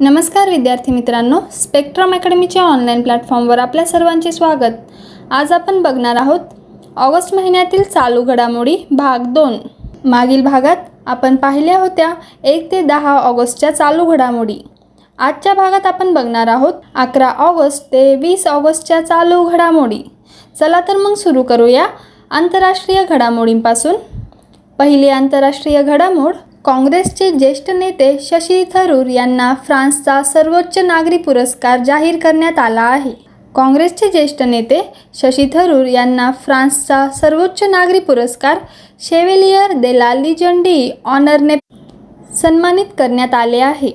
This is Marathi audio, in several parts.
नमस्कार विद्यार्थी मित्रांनो स्पेक्ट्रम अकॅडमीच्या ऑनलाईन प्लॅटफॉर्मवर आपल्या सर्वांचे स्वागत. आज आपण बघणार आहोत ऑगस्ट महिन्यातील चालू घडामोडी भाग दोन. मागील भागात आपण पाहिल्या होत्या एक ते दहा ऑगस्टच्या चालू घडामोडी. आजच्या भागात आपण बघणार आहोत अकरा ऑगस्ट ते वीस ऑगस्टच्या चालू घडामोडी. चला तर मग सुरू करूया आंतरराष्ट्रीय घडामोडींपासून. पहिली आंतरराष्ट्रीय घडामोड काँग्रेसचे ज्येष्ठ नेते शशी थरूर यांना फ्रान्सचा सर्वोच्च नागरी पुरस्कार जाहीर करण्यात आला आहे. काँग्रेसचे ज्येष्ठ नेते शशी थरूर यांना फ्रान्सचा सर्वोच्च नागरी पुरस्कार शेवेलियर दे ला लिजंडी ऑनरने सन्मानित करण्यात आले आहे.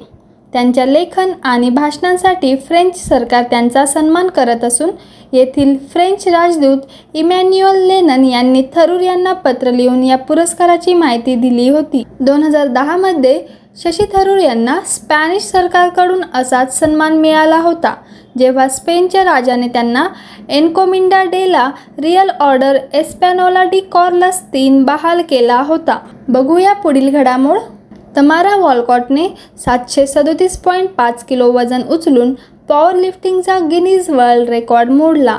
त्यांच्या लेखन आणि भाषणांसाठी फ्रेंच सरकार त्यांचा सन्मान करत असून येथील फ्रेंच राजदूत इमॅन्युअल लेनन यांनी थरूर यांना पत्र लिहून या पुरस्काराची माहिती दिली होती. दोन हजार दहामध्ये शशी थरूर यांना स्पॅनिश सरकारकडून असाच सन्मान मिळाला होता जेव्हा स्पेनच्या राजाने त्यांना एन्कोमिंडा डेला रिअल ऑर्डर एस्पॅनोला डी कॉर्लस तीन बहाल केला होता. बघूया पुढील घडामोड. तमारा वॉलकॉटने सातशे सदोतीस पॉईंट पाच किलो वजन उचलून पॉवर लिफ्टिंगचा गिनीज वर्ल्ड रेकॉर्ड मोडला.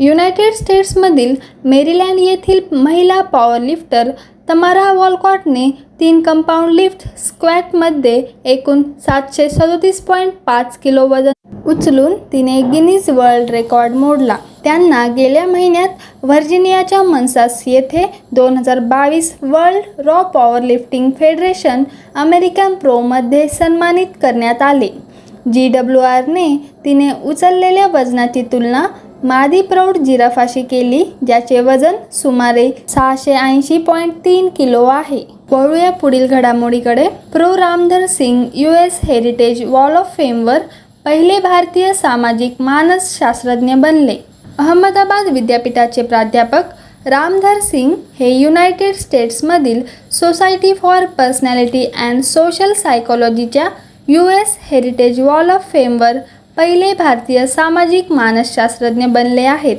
युनायटेड स्टेट्समधील मेरीलँड येथील महिला पॉवर लिफ्टर तमारा वॉलकॉटने तीन कंपाऊंड लिफ्ट स्क्वॅटमध्ये एकूण सातशे सदोतीस पॉईंट पाच किलो वजन उचलून तिने गिनीज वर्ल्ड रेकॉर्ड मोडला. त्यांना गेल्या महिन्यात व्हर्जिनियाच्या मनसास येथे दोन हजार बावीस world raw power lifting federation American प्रोमध्ये सन्मानित करण्यात आले. जी डब्ल्यू आरने तिने उचललेल्या वजनाची तुलना मादी प्रौढ जिराफाशी केली ज्याचे वजन सुमारे सहाशे ऐंशी पॉईंट तीन किलो आहे. वळूया पुढील घडामोडीकडे. Pro Ramdhar Singh U S heritage wall of फेमवर पहिले भारतीय सामाजिक मानसशास्त्रज्ञ बनले. अहमदाबाद विद्यापीठाचे प्राध्यापक रामधर सिंग हे युनायटेड स्टेट्समधील society for personality and social सायकोलॉजीच्या U S heritage wall of फेमवर पहिले भारतीय सामाजिक मानसशास्त्रज्ञ बनले आहेत.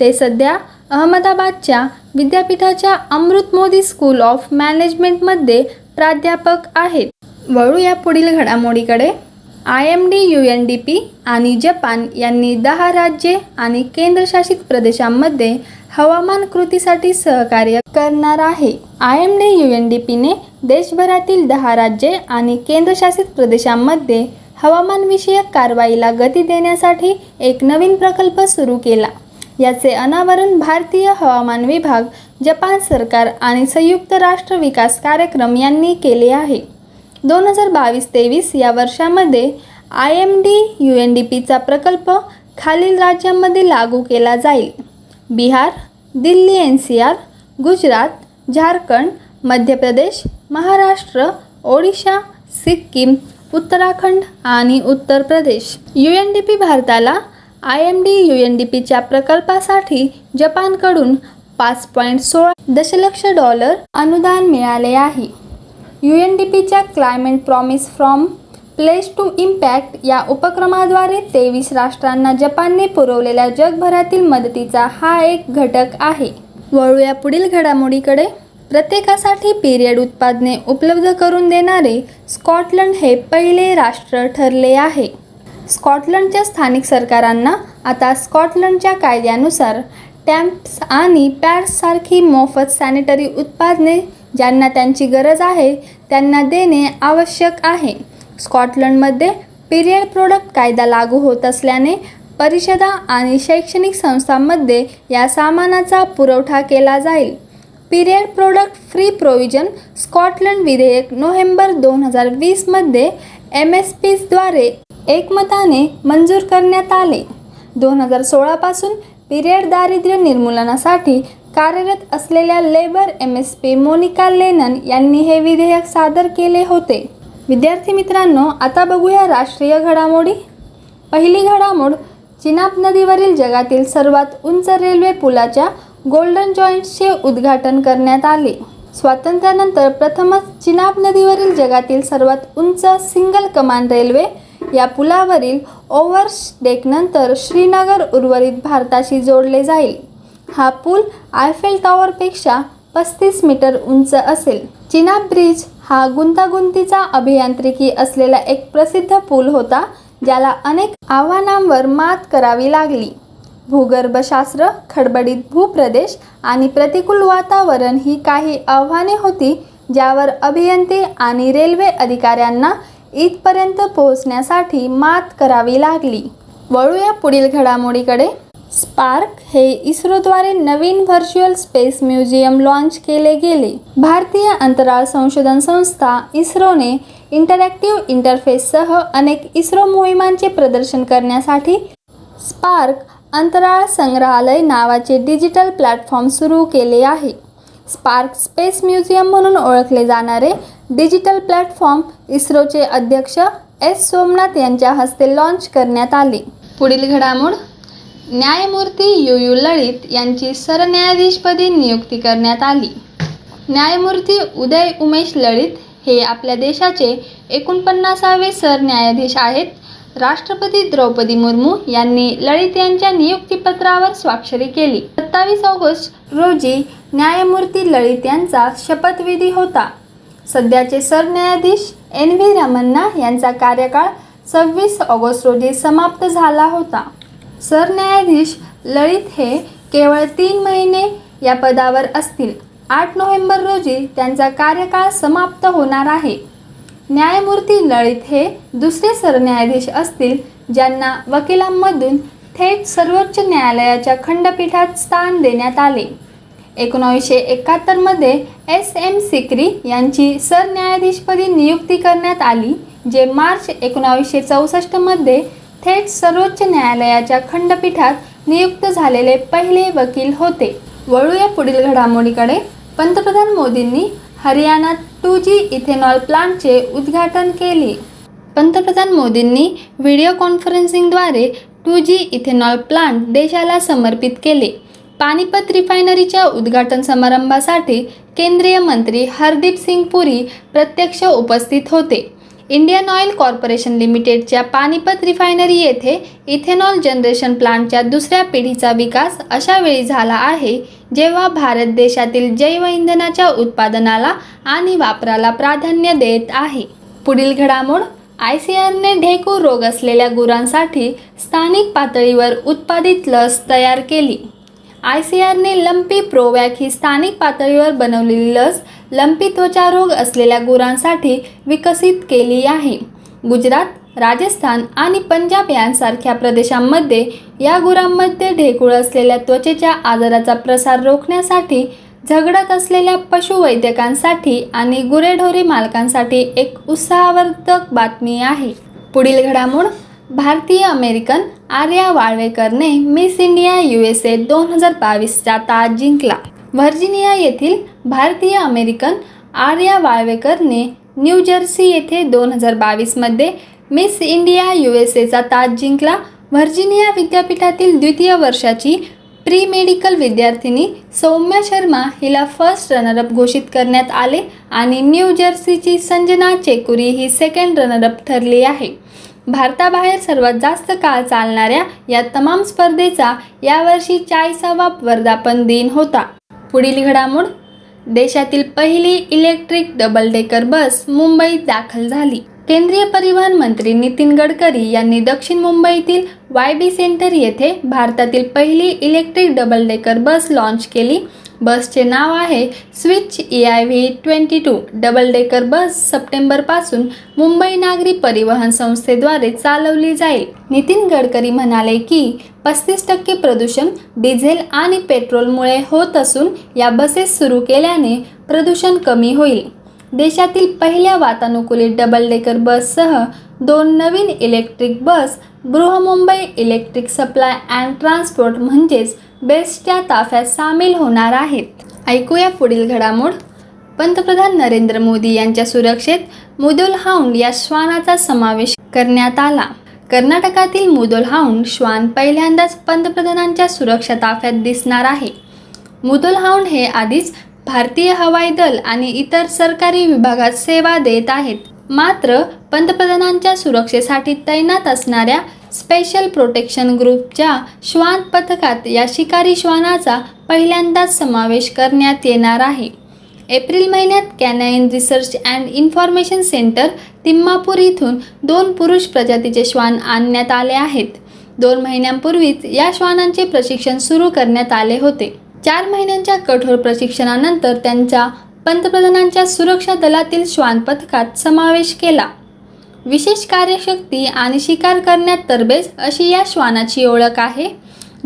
ते सध्या अहमदाबादच्या विद्यापीठाच्या अमृत मोदी स्कूल ऑफ मॅनेजमेंटमध्ये प्राध्यापक आहेत. वळू या पुढील घडामोडीकडे. I M D U N D P आणि जपान यांनी दहा राज्ये आणि केंद्रशासित प्रदेशांमध्ये हवामान कृतीसाठी सहकार्य करणार आहे. I M D U N D पीने देशभरातील दहा राज्ये आणि केंद्रशासित प्रदेशांमध्ये हवामानविषयक कारवाईला गती देण्यासाठी एक नवीन प्रकल्प सुरू केला. याचे अनावरण भारतीय हवामान विभाग जपान सरकार आणि संयुक्त राष्ट्र विकास कार्यक्रम यांनी केले आहे. दोन हजार बावीस तेवीस या वर्षामध्ये I M D U N D पीचा प्रकल्प खालील राज्यांमध्ये लागू केला जाईल. Bihar Delhi N C R Gujarat Jharkhand Madhya Pradesh Maharashtra Odisha Sikkim Uttarakhand आणि Uttar Pradesh. U N D P भारताला I M D U N D पीच्या प्रकल्पासाठी जपानकडून पाच पॉईंट सोळा दशलक्ष डॉलर अनुदान मिळाले आहे. यू एन डी पीच्या climate promise from place to impact या उपक्रमाद्वारे तेवीस राष्ट्रांना जपानने पुरवलेल्या जगभरातील मदतीचा हा एक घटक आहे. वळूया पुढील घडामोडीकडे. प्रत्येकासाठी पिरियड उत्पादने उपलब्ध करून देणारे स्कॉटलंड हे पहिले राष्ट्र ठरले आहे. स्कॉटलंडच्या स्थानिक सरकारांना आता स्कॉटलंडच्या कायद्यानुसार टॅम्प्स आणि पॅड्ससारखी मोफत सॅनिटरी उत्पादने ज्यांना त्यांची गरज आहे त्यांना देणे आवश्यक आहे. स्कॉटलंडमध्ये पिरियड प्रोडक्ट कायदा लागू होत असल्याने परिषदा आणि शैक्षणिक संस्थांमध्ये या सामानाचा पुरवठा केला जाईल. Period product free provision Scotland विधेयक नोव्हेंबर दोन हजार वीसमध्ये एम एस पीद्वारे एकमताने मंजूर करण्यात आले. दोन हजार सोळापासून पिरियड दारिद्र्य निर्मूलनासाठी कार्यरत असलेल्या labour M S P Monica Lennon यांनी हे विधेयक सादर केले होते. विद्यार्थी मित्रांनो आता बघूया राष्ट्रीय घडामोडी. पहिली घडामोड चिनाब नदीवरील जगातील सर्वात उंच रेल्वे पुलाच्या गोल्डन जॉईंट्सचे उद्घाटन करण्यात आले. स्वातंत्र्यानंतर प्रथमच चिनाब नदीवरील जगातील सर्वात उंच सिंगल कमान रेल्वे या पुलावरील ओव्हर्स डेकनंतर श्रीनगर उर्वरित भारताशी जोडले जाईल. हा पूल आयफेल टॉवरपेक्षा पस्तीस मीटर उंच असेल. चिनाब ब्रिज हा गुंतागुंतीचा अभियांत्रिकी असलेला एक प्रसिद्ध पूल होता ज्याला अनेक आव्हानांवर मात करावी लागली. भूगर्भशास्त्र खडबडीत भूप्रदेश आणि प्रतिकूल वातावरण ही काही आव्हाने होती ज्यावर अभियंते आणि रेल्वे अधिकाऱ्यांना इथपर्यंत पोहोचण्यासाठी मात करावी लागली. वळूया पुढील घडामोडीकडे. स्पार्क हे इस्रोद्वारे नवीन व्हर्च्युअल स्पेस म्युझियम लॉन्च केले गेले. भारतीय अंतराळ संशोधन संस्था इस्रोने इंटरॅक्टिव्ह इंटरफेससह अनेक इस्रो मोहिमांचे प्रदर्शन करण्यासाठी स्पार्क अंतराळ संग्रहालय नावाचे डिजिटल प्लॅटफॉर्म सुरू केले आहे. स्पार्क स्पेस म्युझियम म्हणून ओळखले जाणारे डिजिटल प्लॅटफॉर्म इस्रोचे अध्यक्ष एस सोमनाथ यांच्या हस्ते लॉन्च करण्यात आले. पुढील घडामोड न्यायमूर्ती यू यू ललित यांची सरन्यायाधीशपदी नियुक्ती करण्यात आली. न्यायमूर्ती उदय उमेश ललित हे आपल्या देशाचे एकोणपन्नासावे सरन्यायाधीश आहेत. राष्ट्रपती द्रौपदी मुर्मू यांनी ललित यांच्या नियुक्तीपत्रावर स्वाक्षरी केली. सत्तावीस ऑगस्ट रोजी न्यायमूर्ती ललित यांचा शपथविधी होता. सध्याचे सरन्यायाधीश एन व्ही रमन्ना यांचा कार्यकाळ सव्वीस ऑगस्ट रोजी समाप्त झाला होता. सरन्यायाधीश ललित हे केवळ तीन महिने या पदावर असतील. आठ नोव्हेंबर रोजी त्यांचा कार्यकाळ समाप्त होणार आहे. न्यायमूर्ती ललित हे दुसरे सरन्यायाधीश असतील ज्यांना वकिलांमधून थेट सर्वोच्च न्यायालयाच्या खंडपीठात स्थान देण्यात आले. एकोणावीसशे एकाहत्तरमध्ये एस एम सिक्री यांची सरन्यायाधीशपदी नियुक्ती करण्यात आली जे मार्च एकोणावीसशे चौसष्टमध्ये थेट सर्वोच्च न्यायालयाच्या खंडपीठात नियुक्त झालेले पहिले वकील होते. वळूया पुढील घडामोडीकडे. पंतप्रधान मोदींनी हरियाणात टू जी इथेनॉल प्लांटचे उद्घाटन केले. पंतप्रधान मोदींनी व्हिडिओ कॉन्फरन्सिंगद्वारे टू जी इथेनॉल प्लांट देशाला समर्पित केले. पानिपत रिफायनरीच्या उद्घाटन समारंभासाठी केंद्रीय मंत्री हरदीप सिंग पुरी प्रत्यक्ष उपस्थित होते. इंडियन ऑइल कॉर्पोरेशन लिमिटेडच्या पानिपत रिफायनरी येथे इथेनॉल जनरेशन प्लांटच्या दुसऱ्या पिढीचा विकास अशा वेळी झाला आहे जेव्हा भारत देशातील जैवइंधनाच्या उत्पादनाला आणि वापराला प्राधान्य देत आहे. पुढील घडामोड आय सी आरने ढेकू रोग असलेल्या गुरांसाठी स्थानिक पातळीवर उत्पादित लस तयार केली. आय सी आरने लंपी प्रोवॅक ही स्थानिक पातळीवर बनवलेली लस लंपी त्वचारोग असलेल्या गुरांसाठी विकसित केली आहे. गुजरात राजस्थान आणि पंजाब यांसारख्या प्रदेशांमध्ये या गुरांमध्ये ढेकूळ असलेल्या त्वचेच्या आजाराचा प्रसार रोखण्यासाठी झगडत असलेल्या पशुवैद्यकांसाठी आणि गुरेढोरे मालकांसाठी एक उत्साहवर्धक बातमी आहे. पुढील घडामोड भारतीय American Arya वाळवेकरने Miss India U S A दोन हजार बावीसचा ताज जिंकला. व्हर्जिनिया येथील भारतीय अमेरिकन आर्या वाळवेकरने न्यू जर्सी येथे दोन हजार बावीसमध्ये मिस इंडिया यू एस एचा ताज जिंकला. व्हर्जिनिया विद्यापीठातील द्वितीय वर्षाची प्री मेडिकल विद्यार्थिनी सौम्या शर्मा हिला फर्स्ट रनरअप घोषित करण्यात आले आणि न्यू जर्सीची संजना चेकुरी ही सेकंड रनरअप ठरली आहे. भारताबाहेर सर्वात जास्त काळ चालणाऱ्या या तमाम स्पर्धेचा यावर्षी चाळीसावा वर्धापन दिन होता. पुढील घडामोड देशातील पहिली इलेक्ट्रिक डबल डेकर बस मुंबईत दाखल झाली. केंद्रीय परिवहन मंत्री नितीन गडकरी यांनी दक्षिण मुंबईतील वाय बी सेंटर येथे भारतातील पहिली electric double decker bus launch केली. बसचे नाव आहे switch E I V twenty two. Double decker bus सप्टेंबरपासून मुंबई नागरी परिवहन संस्थेद्वारे चालवली जाईल. नितीन गडकरी म्हणाले की पस्तीस टक्के प्रदूषण डिझेल आणि पेट्रोलमुळे होत असून या बसेस सुरू केल्याने प्रदूषण कमी होईल. देशातील पहिल्या वातानुकूलित डबल डेकर बससह दोन नवीन electric bus Brihanmumbai electric supply and transport म्हणजेच बेस्टच्या ताफ्यात सामील होणार आहेत. ऐकूया पुढील घडामोड. पंतप्रधान नरेंद्र मोदी यांच्या सुरक्षेत मुदुल हाऊंड या श्वानाचा समावेश करण्यात आला. कर्नाटकातील मुदोल हाऊंड श्वान पहिल्यांदाच पंतप्रधानांच्या सुरक्षा ताफ्यात दिसणार आहे. मुदोल हाऊंड हे आधीच भारतीय हवाई दल आणि इतर सरकारी विभागात सेवा देत आहेत. मात्र पंतप्रधानांच्या सुरक्षेसाठी तैनात असणाऱ्या स्पेशल प्रोटेक्शन ग्रुपच्या श्वान पथकात या शिकारी श्वानाचा पहिल्यांदाच समावेश करण्यात येणार आहे. एप्रिल महिन्यात canine research and information centre Thimmapur इथून दोन पुरुष प्रजातीचे श्वान आणण्यात आले आहेत. दोन महिन्यांपूर्वीच या श्वानांचे प्रशिक्षण सुरू करण्यात आले होते. चार महिन्यांच्या कठोर प्रशिक्षणानंतर त्यांचा पंतप्रधानांच्या सुरक्षा दलातील श्वान पथकात समावेश केला. विशेष कार्यशक्ती आणि शिकार करण्यात तरबेज अशी या श्वानाची ओळख आहे.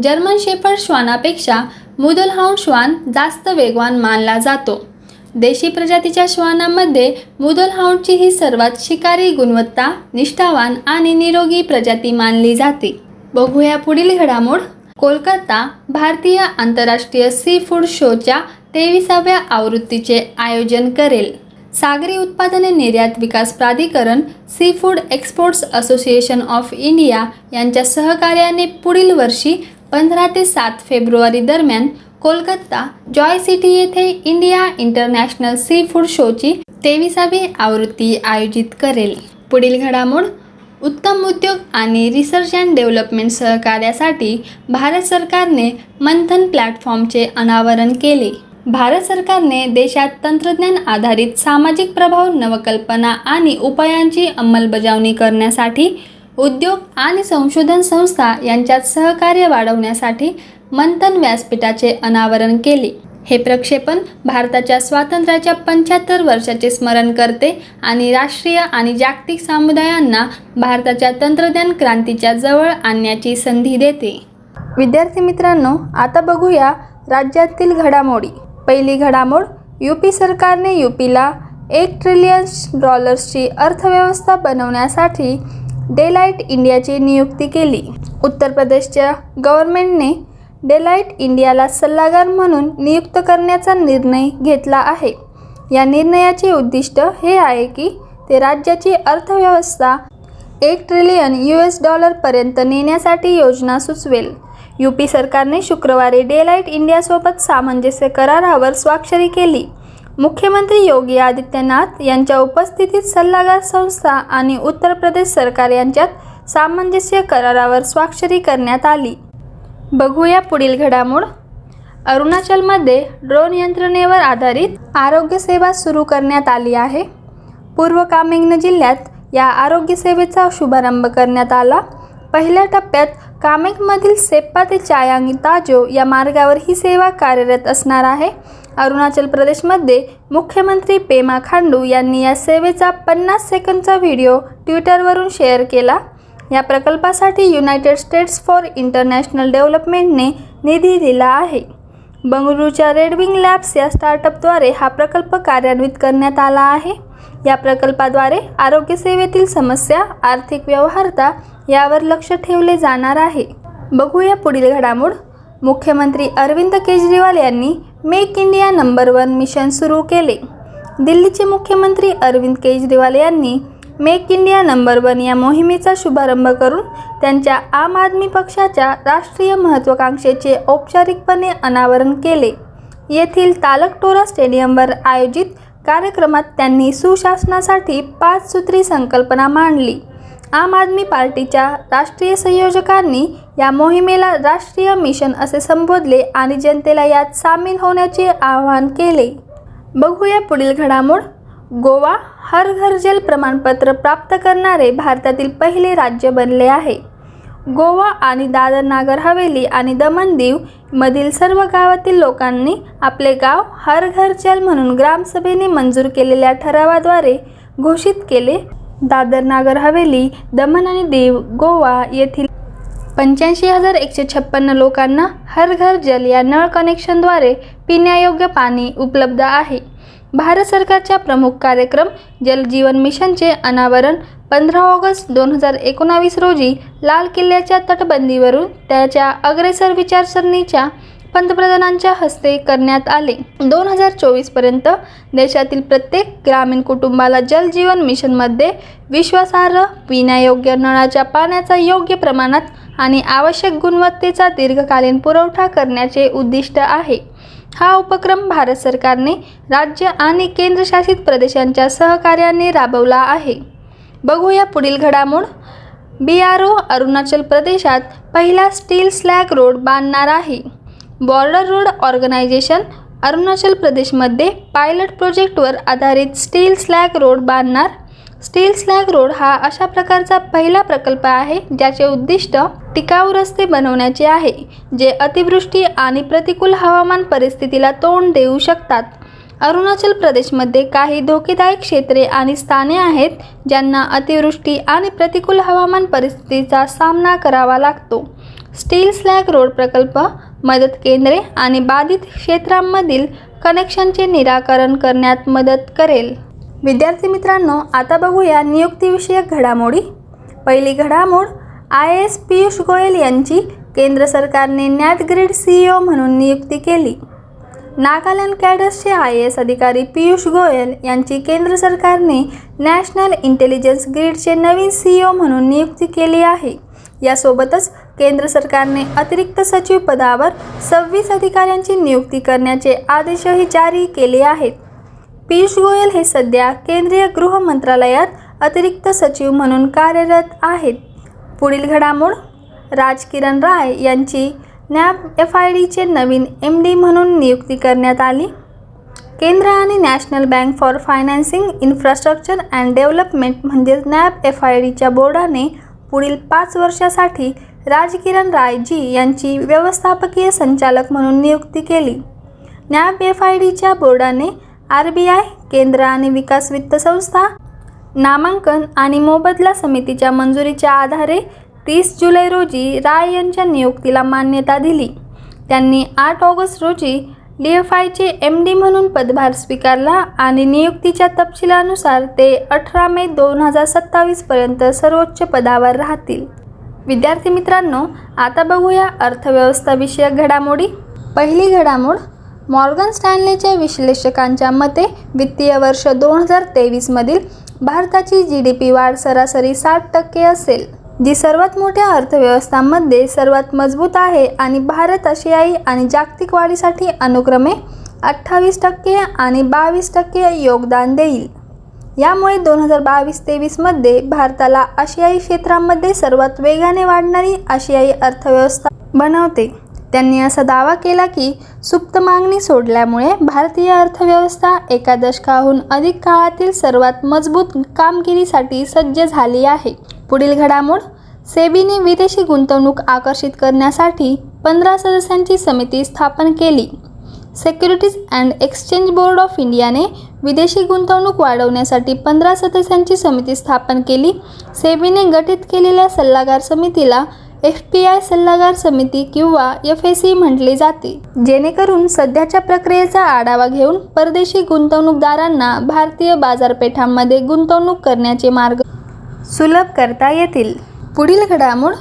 जर्मन शेफर्ड श्वानापेक्षा मुदलहाऊंड श्वान जास्त वेगवान मानला जातो. देशी प्रजातीच्या श्वानामध्ये मुदलहाऊंडची ही सर्वात शिकारी गुणवत्ता निष्ठावान आणि निरोगी प्रजाती मानली जाते. बघूया पुढील घडामोड. कोलकाता भारतीय आंतरराष्ट्रीय सी फूड शोच्या तेविसाव्या आवृत्तीचे आयोजन करेल. सागरी उत्पादने निर्यात विकास प्राधिकरण sea food exports association of India यांच्या सहकार्याने पुढील वर्षी पंधरा ते सात फेब्रुवारी दरम्यान कोलकाता जॉय सिटी येथे इंडिया इंटरनॅशनल सी फूड शोची तेविसावी आवृत्ती आयोजित करेल. पुढील घडामोड उत्तम उद्योग आणि रिसर्च अँड डेव्हलपमेंट सहकार्यासाठी भारत सरकारने मंथन प्लॅटफॉर्मचे अनावरण केले. भारत सरकारने देशात तंत्रज्ञान आधारित सामाजिक प्रभाव नवकल्पना आणि उपायांची अंमलबजावणी करण्यासाठी उद्योग आणि संशोधन संस्था यांच्यात सहकार्य वाढवण्यासाठी मंथन व्यासपीठाचे अनावरण केले. हे प्रक्षेपण भारताच्या स्वातंत्र्याच्या पंच्याहत्तर वर्षाचे स्मरण करते आणि राष्ट्रीय आणि जागतिक समुदायांना भारताच्या तंत्रज्ञान क्रांतीच्या जवळ आणण्याची संधी देते. विद्यार्थी मित्रांनो आता बघूया राज्यातील घडामोडी. पहिली घडामोड यू पी सरकारने यू पीला एक ट्रिलियन डॉलर्सची अर्थव्यवस्था बनवण्यासाठी डेलाईट इंडियाची नियुक्ती केली. उत्तर प्रदेशच्या गव्हर्नमेंटने डेलाईट इंडियाला सल्लागार म्हणून नियुक्त करण्याचा निर्णय घेतला आहे. या निर्णयाचे उद्दिष्ट हे आहे की ते राज्याची अर्थव्यवस्था एक ट्रिलियन यू एस डॉलरपर्यंत नेण्यासाठी योजना सुचवेल. यू पी सरकारने शुक्रवारी डेलाईट इंडियासोबत सामंजस्य करारावर स्वाक्षरी केली. मुख्यमंत्री योगी आदित्यनाथ यांच्या उपस्थितीत सल्लागार संस्था आणि उत्तर प्रदेश सरकार यांच्यात सामंजस्य करारावर स्वाक्षरी करण्यात आली. बघूया पुढील घडामोड. अरुणाचलमध्ये ड्रोन यंत्रणेवर आधारित आरोग्यसेवा सुरू करण्यात आली आहे. पूर्व कामेंग जिल्ह्यात या आरोग्यसेवेचा शुभारंभ करण्यात आला. पहिल्या टप्प्यात कामेकमधील सेप्पा ते चायांगी ताजो या मार्गावर ही सेवा कार्यरत असणार आहे. अरुणाचल प्रदेशमध्ये मुख्यमंत्री पेमा खांडू यांनी या सेवेचा पन्नास सेकंदचा व्हिडिओ ट्विटरवरून शेअर केला. या प्रकल्पासाठी युनायटेड स्टेट्स फॉर इंटरनॅशनल डेव्हलपमेंटने निधी दिला आहे. बंगळुरूच्या रेडविंग लॅब्स या स्टार्टअपद्वारे हा प्रकल्प कार्यान्वित करण्यात आला आहे. या प्रकल्पाद्वारे आरोग्यसेवेतील समस्या आर्थिक व्यवहारता यावर लक्ष ठेवले जाणार आहे. बघूया पुढील घडामोड. मुख्यमंत्री अरविंद केजरीवाल यांनी make India number one mission सुरू केले. दिल्लीचे मुख्यमंत्री अरविंद केजरीवाल यांनी मेक इंडिया नंबर वन या मोहिमेचा शुभारंभ करून त्यांच्या आम आदमी पक्षाच्या राष्ट्रीय महत्त्वाकांक्षेचे औपचारिकपणे अनावरण केले. येथील तालकटोरा स्टेडियमवर आयोजित कार्यक्रमात त्यांनी सुशासनासाठी पाच सूत्री संकल्पना मांडली. आम आदमी पार्टीच्या राष्ट्रीय संयोजकांनी या मोहिमेला राष्ट्रीय मिशन असे संबोधले आणि जनतेला यात सामील होण्याचे आवाहन केले. बघूया पुढील घडामोड. गोवा हर घर जल प्रमाणपत्र प्राप्त करणारे भारतातील पहिले राज्य बनले आहे. गोवा आणि दादर नागर हवेली आणि दमण दीव मधील सर्व गावातील लोकांनी आपले गाव हर घर जल म्हणून ग्रामसभेने मंजूर केलेल्या ठरावाद्वारे घोषित केले. दादर नागर हवेली दमण आणि दीव गोवा येथील पंच्याऐंशी हजार एकशे छप्पन्न लोकांना हर घर जल या नळ कनेक्शनद्वारे पिण्यायोग्य पाणी उपलब्ध आहे. भारत सरकारच्या प्रमुख कार्यक्रम जल जीवन मिशनचे अनावरण पंधरा ऑगस्ट दोन हजार एकोणावीस रोजी लाल किल्ल्याच्या तटबंदीवरून त्याच्या अग्रेसर विचारसरणीच्या पंतप्रधानांच्या हस्ते करण्यात आले. दोन हजार चोवीसपर्यंत देशातील प्रत्येक ग्रामीण कुटुंबाला जल जीवन मिशनमध्ये विश्वासार्ह पिण्यायोग्य नळाच्या पाण्याचा योग्य प्रमाणात आणि आवश्यक गुणवत्तेचा दीर्घकालीन पुरवठा करण्याचे उद्दिष्ट आहे. हा उपक्रम भारत सरकारने राज्य आणि केंद्रशासित प्रदेशांच्या सहकार्याने राबवला आहे. बघूया पुढील घडामोड. बी आर ओ अरुणाचल प्रदेशात पहिला स्टील स्लॅग रोड बांधणार आहे. बॉर्डर रोड ऑर्गनायझेशन अरुणाचल प्रदेशमध्ये पायलट प्रोजेक्टवर आधारित स्टील स्लॅग रोड बांधणार स्टील स्लॅग रोड हा अशा प्रकारचा पहिला प्रकल्प आहे ज्याचे उद्दिष्ट टिकाऊ रस्ते बनवण्याचे आहे जे अतिवृष्टी आणि प्रतिकूल हवामान परिस्थितीला तोंड देऊ शकतात. अरुणाचल प्रदेशमध्ये काही धोकेदायक क्षेत्रे आणि स्थाने आहेत ज्यांना अतिवृष्टी आणि प्रतिकूल हवामान परिस्थितीचा सामना करावा लागतो. स्टील स्लॅग रोड प्रकल्प मदत केंद्रे आणि बाधित क्षेत्रांमधील कनेक्शनचे निराकरण करण्यात मदत करेल. विद्यार्थी मित्रांनो आता बघूया नियुक्तीविषयक घडामोडी. पहिली घडामोड आय एस पियुष गोयल यांची केंद्र सरकारने नॅट ग्रीड सी ओ म्हणून नियुक्ती केली. नागालँड कॅडर्सचे आय ए एस अधिकारी पियुष गोयल यांची केंद्र सरकारने नॅशनल इंटेलिजन्स ग्रीडचे नवीन सी ओ म्हणून नियुक्ती केली आहे. यासोबतच केंद्र सरकारने अतिरिक्त सचिव पदावर सव्वीस अधिकाऱ्यांची नियुक्ती करण्याचे आदेशही जारी केले आहेत. पियुष गोयल हे सध्या केंद्रीय गृह मंत्रालयात अतिरिक्त सचिव म्हणून कार्यरत आहेत. पुढील घडामोड? राज किरण राय यांची नॅब एफ आय डीचे नवीन एम डी म्हणून नियुक्ती करण्यात आली. केंद्र आणि national bank for financing infrastructure and development म्हणजे नॅब एफ आय डीच्या बोर्डाने पुढील पाच वर्षासाठी राजकिरण रायजी यांची व्यवस्थापकीय संचालक म्हणून नियुक्ती केली. नॅब एफ आय डीच्या बोर्डाने आर बी आय केंद्र आणि विकास वित्त संस्था नामांकन आणि मोबदला समितीच्या मंजुरीच्या आधारे तीस जुलै रोजी राय यांच्या नियुक्तीला मान्यता दिली. त्यांनी आठ ऑगस्ट रोजी डी एफ आयचे एम डी म्हणून पदभार स्वीकारला आणि नियुक्तीच्या तपशिलानुसार ते अठरा मे दोन हजार सत्तावीसपर्यंत सर्वोच्च पदावर राहतील. विद्यार्थी मित्रांनो आता बघूया अर्थव्यवस्थाविषयक घडामोडी. पहिली घडामोड मॉर्गन स्टॅनलेच्या विश्लेषकांच्या मते वित्तीय वर्ष दोन हजार तेवीसमधील भारताची जी डी पी वाढ सरासरी साठ टक्के असेल जी सर्वात मोठ्या अर्थव्यवस्थांमध्ये सर्वात मजबूत आहे आणि भारत आशियाई आणि जागतिक वाढीसाठी अनुक्रमे अठ्ठावीस टक्के आणि बावीस टक्के योगदान देईल. यामुळे दोन हजार बावीस तेवीसमध्ये भारताला आशियाई क्षेत्रामध्ये सर्वात वेगाने वाढणारी आशियाई अर्थव्यवस्था बनवते. त्यांनी असा दावा केला की सुप्त मागणी सोडल्यामुळे भारतीय अर्थव्यवस्था एका दशकाहून अधिक काळातील सर्वात मजबूत कामगिरीसाठी सज्ज झाली आहे. पुढील घडामोड? सेबीने विदेशी गुंतवणूक आकर्षित करण्यासाठी पंधरा सदस्यांची समिती स्थापन केली. Securities and exchange board of इंडियाने विदेशी गुंतवणूक वाढवण्यासाठी पंधरा सदस्यांची समिती स्थापन केली. सेबीने गठीत केलेल्या सल्लागार समितीला एफ पी आय सल्लागार समिती किंवा एफ ए सी म्हटले जाते. जेणेकरून सध्याच्या प्रक्रियेचा आढावा घेऊन परदेशी गुंतवणूकदारांना भारतीय बाजारपेठांमध्ये गुंतवणूक करण्याचे मार्ग सुलभ करता येतील. पुढील घडामोड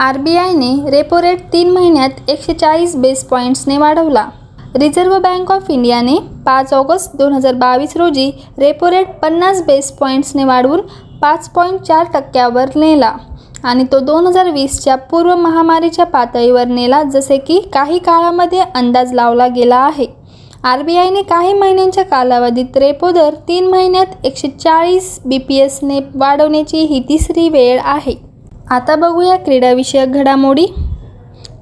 आर बी आयने रेपो रेट तीन महिन्यात एकशे चाळीस बेस पॉईंट्सने वाढवला. रिझर्व्ह बँक ऑफ इंडियाने पाच ऑगस्ट दोन हजार बावीस रोजी रेपो रेट पन्नास बेस पॉईंट्सने वाढवून पाच पॉईंट चार टक्क्यावर नेला. आणि तो दोन हजार वीसच्या पूर्व महामारीच्या पातळीवर नेला जसे की काही काळामध्ये अंदाज लावला गेला आहे. आर बी आयने काही महिन्यांच्या कालावधीत रेपो दर तीन महिन्यात एकशे चाळीस बी पी एसने वाढवण्याची ही तिसरी वेळ आहे. आता बघूया क्रीडाविषयक घडामोडी.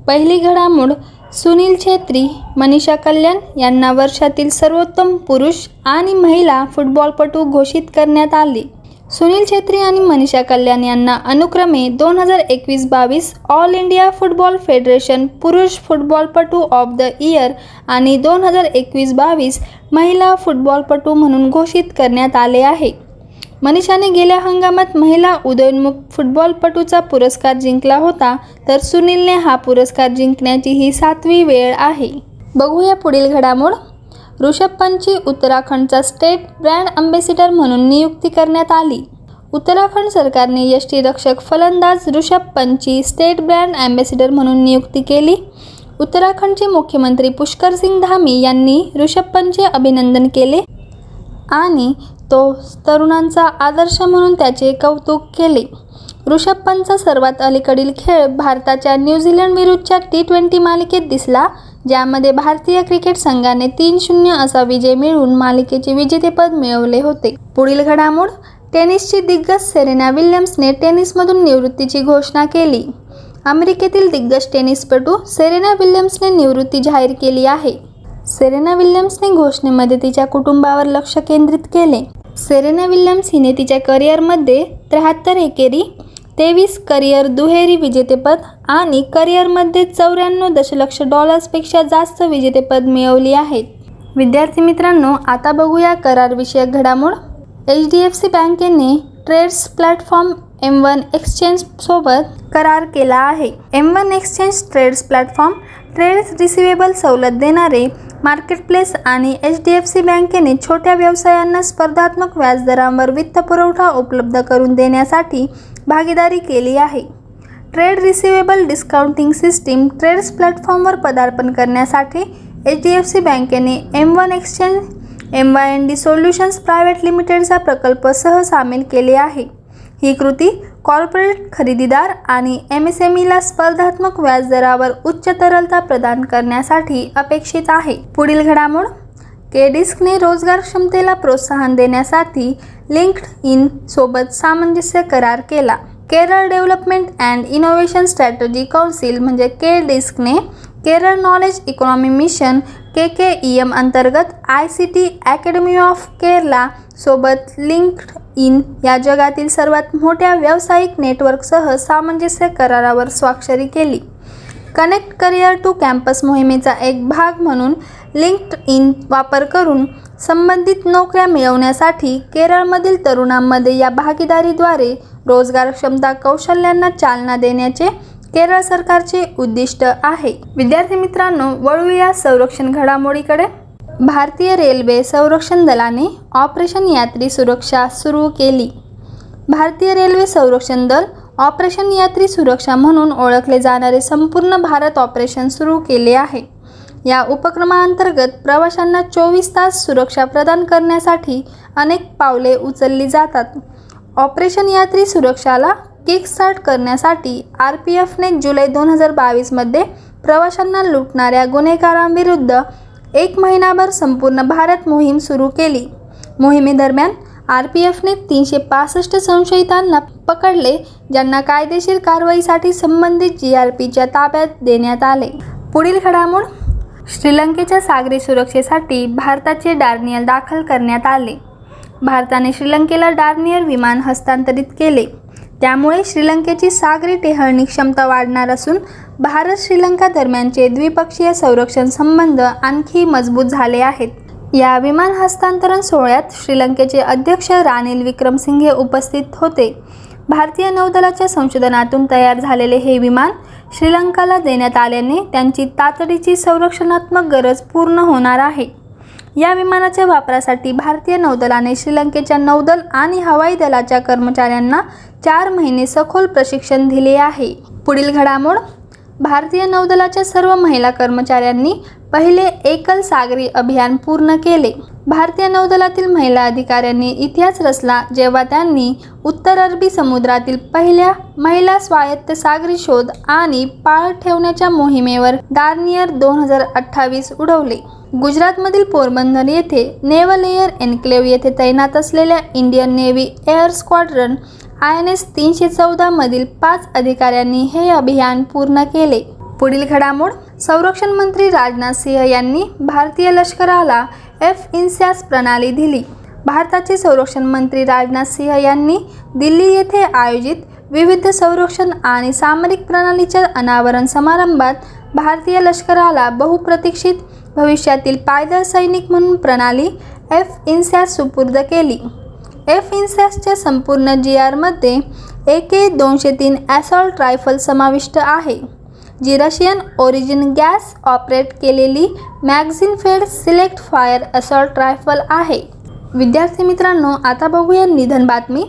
पहिली घडामोड सुनील छेत्री मनीषा कल्याण यांना वर्षातील सर्वोत्तम पुरुष आणि महिला फुटबॉलपटू घोषित करण्यात आले. सुनील छेत्री आणि मनीषा कल्याण यांना अनुक्रमे दोन हजार एकवीस बावीस ऑल इंडिया फुटबॉल फेडरेशन पुरुष फुटबॉलपटू ऑफ द इयर आणि दोन हजार एकवीस बावीस महिला फुटबॉलपटू म्हणून घोषित करण्यात आले आहे. मनीषाने गेल्या हंगामात महिला उदयोन्मुख फुटबॉलपटूचा पुरस्कार जिंकला होता तर सुनीलने हा पुरस्कार जिंकण्याची ही सातवी वेळ आहे. बघूया पुढील घडामोड. ऋषभ पंतची उत्तराखंडचा स्टेट ब्रँड अँबेसिडर म्हणून नियुक्ती करण्यात आली. उत्तराखंड सरकारने यष्टीरक्षक फलंदाज ऋषभ पंतची स्टेट ब्रँड अँबेसिडर म्हणून नियुक्ती केली. उत्तराखंडचे मुख्यमंत्री पुष्कर सिंग धामी यांनी ऋषभ पंतचे अभिनंदन केले आणि तो तरुणांचा आदर्श म्हणून त्याचे कौतुक केले. ऋषभ पंतचा सर्वात अलीकडील खेळ भारताच्या न्यूझीलंड विरुद्धच्या टी ट्वेंटी मालिकेत दिसला. ज्यामध्ये भारतीय क्रिकेट संघाने तीन शून्य असा विजय मिळवून मालिकेचे विजेतेपद मिळवले होते. पुढील घडामोड टेनिसची दिग्गज सेरेना विल्यम्सने टेनिसमधून निवृत्तीची घोषणा केली. अमेरिकेतील दिग्गज टेनिसपटू सेरेना विल्यम्सने निवृत्ती जाहीर केली आहे. सेरेना विल्यम्सने घोषणेमध्ये तिच्या कुटुंबावर लक्ष केंद्रित केले. सेरेना विल्यम्स हिने तिच्या करिअरमध्ये त्र्याहत्तर एकेरी तेवीस करिअर दुहेरी विजेतेपद आणि करिअरमध्ये चौऱ्याण्णव दशलक्ष डॉलर्सपेक्षा जास्त विजेतेपद मिळवली आहेत विद्यार्थी मित्रांनो आता बघूया करारविषयक घडामोड. एच डी एफ सी बँकेने ट्रेड्स प्लॅटफॉर्म एम वन एक्सचेंजसोबत करार केला आहे. M one exchange TReDS platform TReDS receivable सवलत देणारे मार्केटप्लेस आणि एच डी एफ सी बँकेने छोट्या व्यवसायांना स्पर्धात्मक व्याजदरांवर वित्तपुरवठा उपलब्ध करून देण्यासाठी भागीदारी केली आहे. Trade receivable discounting system TReDS प्लॅटफॉर्मवर पदार्पण करण्यासाठी एच डी एफ सी बँकेने M one exchange M Y N D solutions private लिमिटेडचा प्रकल्प सह सामील केले आहे. ही कृती कॉर्पोरेट खरेदीदार आणि एम एस एम ईला स्पर्धात्मक व्याजदरावर उच्च तरलता प्रदान करण्यासाठी अपेक्षित आहे. पुढील घडामोड केडिस्कने रोजगार क्षमतेला प्रोत्साहन देण्यासाठी लिंक्ड इन सोबत सामंजस्य करार केला. Kerala development and innovation strategy council म्हणजे K डिस्कने Kerala knowledge economy mission K K E M अंतर्गत I C T academy of Kerala सोबत लिंक्ड इन या जगातील सर्वात मोठ्या व्यावसायिक नेटवर्कसह सामंजस्य करारावर स्वाक्षरी केली. कनेक्ट करिअर टू कॅम्पस मोहिमेचा एक भाग म्हणून लिंक्ड इन वापर करून संबंधित नोकऱ्या मिळवण्यासाठी केरळमधील तरुणांमध्ये या भागीदारीद्वारे रोजगार क्षमता कौशल्यांना चालना देण्याचे केरळ सरकारचे उद्दिष्ट आहे. विद्यार्थी मित्रांनो वळूया संरक्षण घडामोडीकडे. भारतीय रेल्वे संरक्षण दलाने ऑपरेशन यात्री सुरक्षा सुरू केली. भारतीय रेल्वे संरक्षण दल ऑपरेशन यात्री सुरक्षा म्हणून ओळखले जाणारे संपूर्ण भारत ऑपरेशन सुरू केले आहे. या उपक्रमाअंतर्गत प्रवाशांना चोवीस तास सुरक्षा प्रदान करण्यासाठी अनेक पावले उचलली जातात. ऑपरेशन यात्री सुरक्षाला किकस्टार्ट करण्यासाठी आर पी एफने जुलै दोन हजार बावीसमध्ये प्रवाशांना लुटणाऱ्या गुन्हेगारांविरुद्ध एक महिनाभर संपूर्ण भारत मोहीम सुरू केली. मोहिमेदरम्यान आर पी एफने तीनशे पासष्ट संशयितांना पकडले ज्यांना कायदेशीर कारवाईसाठी संबंधित जी आर पीच्या ताब्यात देण्यात आले. पुढील घडामोड श्रीलंकेच्या सागरी सुरक्षेसाठी भारताचे डार्नियल दाखल करण्यात आले. भारताने श्रीलंकेला डार्नियर विमान हस्तांतरित केले. त्यामुळे श्रीलंकेची सागरी टेहळणी क्षमता वाढणार असून भारत श्रीलंका दरम्यानचे द्विपक्षीय संरक्षण संबंध आणखी मजबूत झाले आहेत. या विमान हस्तांतरण सोहळ्यात श्रीलंकेचे अध्यक्ष रानिल विक्रमसिंघे उपस्थित होते. भारतीय नौदलाच्या संशोधनातून तयार झालेले हे विमान श्रीलंकाला देण्यात आल्याने त्यांची तातडीची संरक्षणात्मक गरज पूर्ण होणार आहे. या विमानाच्या वापरासाठी भारतीय नौदलाने श्रीलंकेच्या नौदल आणि हवाई दलाच्या कर्मचाऱ्यांना चार महिने सखोल प्रशिक्षण दिले आहे. पुढील घडामोड भारतीय नौदलाच्या सर्व महिला कर्मचाऱ्यांनी पहिले एकल सागरी अभियान पूर्ण केले. भारतीय नौदलातील महिला अधिकाऱ्यांनी इतिहास रचला जेव्हा त्यांनी उत्तर अरबी समुद्रातील पहिल्या महिला स्वायत्त सागरी शोध आणि पाळ ठेवण्याच्या मोहिमेवर डार्नियर दोन हजार अठ्ठावीस उडवले. गुजरातमधील पोरबंदर येथे नेव्हल एअर एन्क्लेव्ह येथे तैनात असलेल्या Indian navy air squadron I N S तीनशे चौदामधील पाच अधिकाऱ्यांनी हे अभियान पूर्ण केले. पुढील घडामोड संरक्षण मंत्री राजनाथ सिंह यांनी भारतीय लष्कराला एफ इन्सॅस प्रणाली दिली. भारताचे संरक्षण मंत्री राजनाथ सिंह यांनी दिल्ली येथे आयोजित विविध संरक्षण आणि सामरिक प्रणालीच्या अनावरण समारंभात भारतीय लष्कराला बहुप्रतीक्षित भविष्यातील पायदळ सैनिक म्हणून प्रणाली एफ इन्सॅस सुपूर्द केली. एफ इन्सॅसच्या संपूर्ण जी आरमध्ये ए के दोनशे तीन ॲसॉल्ट रायफल समाविष्ट आहे जी रशियन ओरिजिन गॅस ऑपरेट केलेली magazine fed select fire assault rifle आहे. विद्यार्थी मित्रांनो आता बघूया निधन बातमी.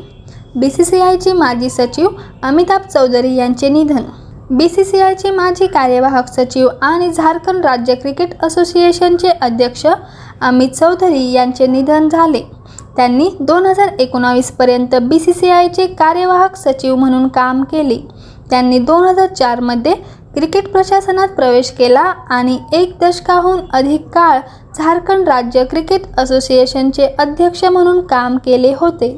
बी सी सी आयचे माजी सचिव अमिताभ चौधरी यांचे निधन. बी सी सी आयचे माजी कार्यवाहक सचिव आणि झारखंड राज्य क्रिकेट असोसिएशनचे अध्यक्ष अमित चौधरी यांचे निधन झाले. त्यांनी दोन हजार एकोणावीसपर्यंत बी सी सी आयचे कार्यवाहक सचिव म्हणून काम केले. त्यांनी दोन हजार चारमध्ये क्रिकेट प्रशासनात प्रवेश केला आणि एक दशकाहून अधिक काळ झारखंड राज्य क्रिकेट असोसिएशनचे अध्यक्ष म्हणून काम केले होते.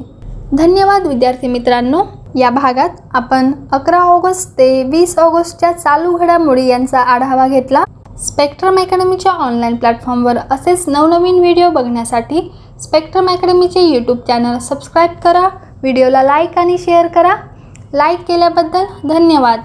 धन्यवाद विद्यार्थी मित्रांनो. या भागात आपण अकरा ऑगस्ट ते वीस ऑगस्टच्या चालू घडामोडी यांचा आढावा घेतला. स्पेक्ट्रम अकॅडमीच्या ऑनलाईन प्लॅटफॉर्मवर असेच नवनवीन व्हिडिओ बघण्यासाठी स्पेक्ट्रम अकॅडमीचे यूट्यूब चॅनल सबस्क्राईब करा व्हिडिओला लाईक आणि शेअर करा. लाईक केल्याबद्दल धन्यवाद.